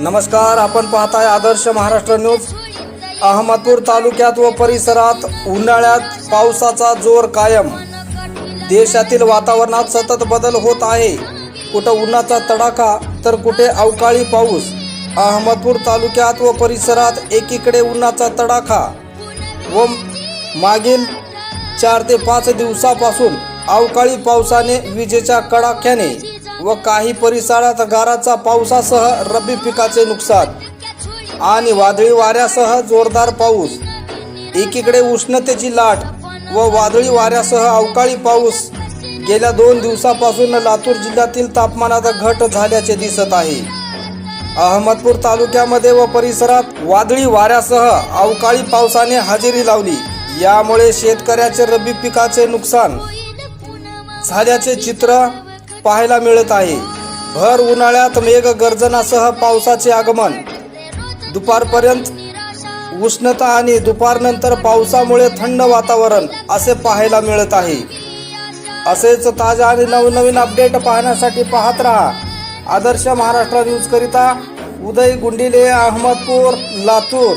नमस्कार आपण पाहताय आदर्श महाराष्ट्र न्यूज. अहमदपूर तालुक्यात व परिसरात उन्हाळ्यात पावसाचा जोर कायम. देशातील वातावरणात सतत बदल होत आहे. कुठं उन्हाचा तडाखा तर कुठे अवकाळी पाऊस. अहमदपूर तालुक्यात व परिसरात एकीकडे उन्हाचा तडाखा. व मागील चार ते पाच दिवसापासून अवकाळी पावसाने विजेच्या कडाक्याने व काही परिसरात गाराचा पावसासह रब्बी पिकाचे नुकसान. आणि वादळी वाऱ्यासह जोरदार पाऊस. एकीकडे उष्णतेची लाट व वादळी वाऱ्यासह अवकाळी पाऊस. गेल्या दोन दिवसापासून लातूर जिल्ह्यातील तापमानात घट झाल्याचे दिसत आहे. अहमदपूर तालुक्यामध्ये व परिसरात वादळी वाऱ्यासह अवकाळी पावसाने हजेरी लावली. यामुळे शेतकऱ्याचे रब्बी पिकाचे नुकसान झाल्याचे चित्र पाहायला मिळत आहे. भर उन्हाळ्यात मेघ गर्जनासह पावसाचे आगमन. दुपारपर्यंत उष्णता आणि दुपारनंतर पावसामुळे थंड वातावरण असे पाहायला मिळत आहे. असेच ताजा आणि नवनवीन अपडेट पाहण्यासाठी पाहत रहा. आदर्श महाराष्ट्र न्यूज करिता उदय गुंडिले अहमदपूर लातूर.